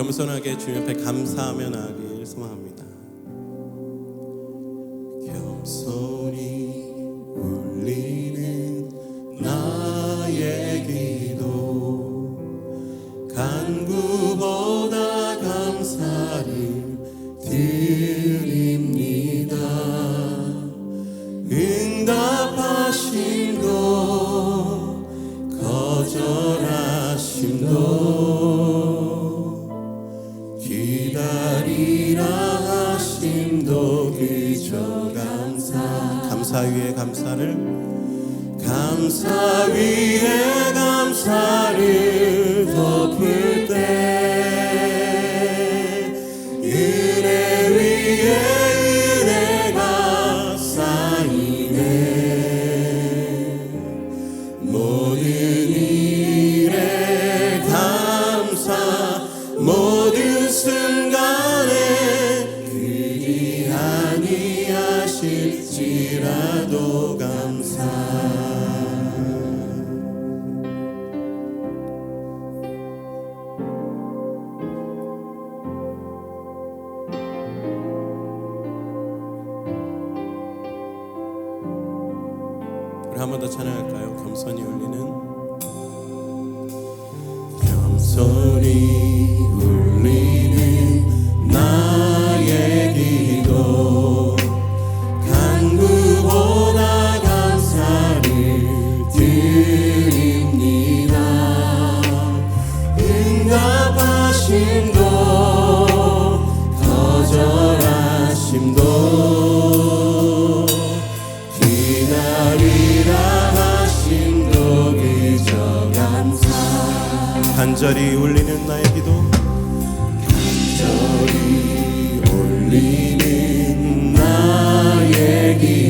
겸손하게 주님 앞에 감사하며 나아가길 소망합니다. 겸손히 울리는 나의 기도 간구보다 감사를 드립 그저 감사. 감사 위에 감사를. 감사 위에 감사를 덮을 아니하실지라도 감사 우리 한 번 더 찬양할까요? 겸손히 울리는 겸손히 울리는 하심도 거절하심도. 기다리라 하심도 그저 감사. 간절히 울리는 나의 기도. 간절히 울리는 나의 기도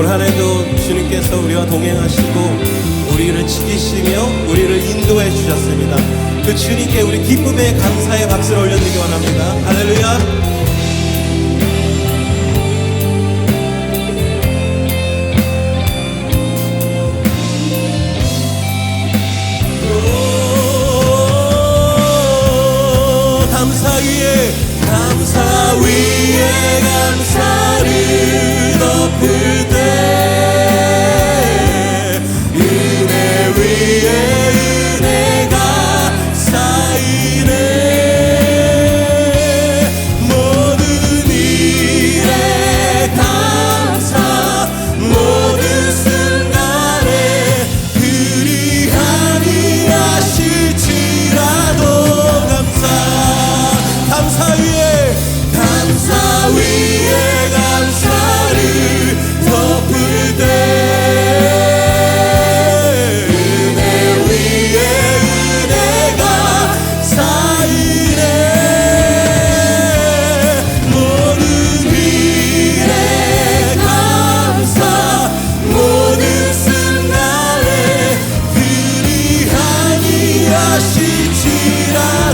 올 한해도 주님께서 우리와 동행하시고 우리를 지키시며 우리를 인도해 주셨습니다. 그 주님께 우리 기쁨의 감사의 박수를 올려드리기 원합니다. 할렐루야. 오, 감사 위에 감사 위에 감사를 덮을 pra te tirar.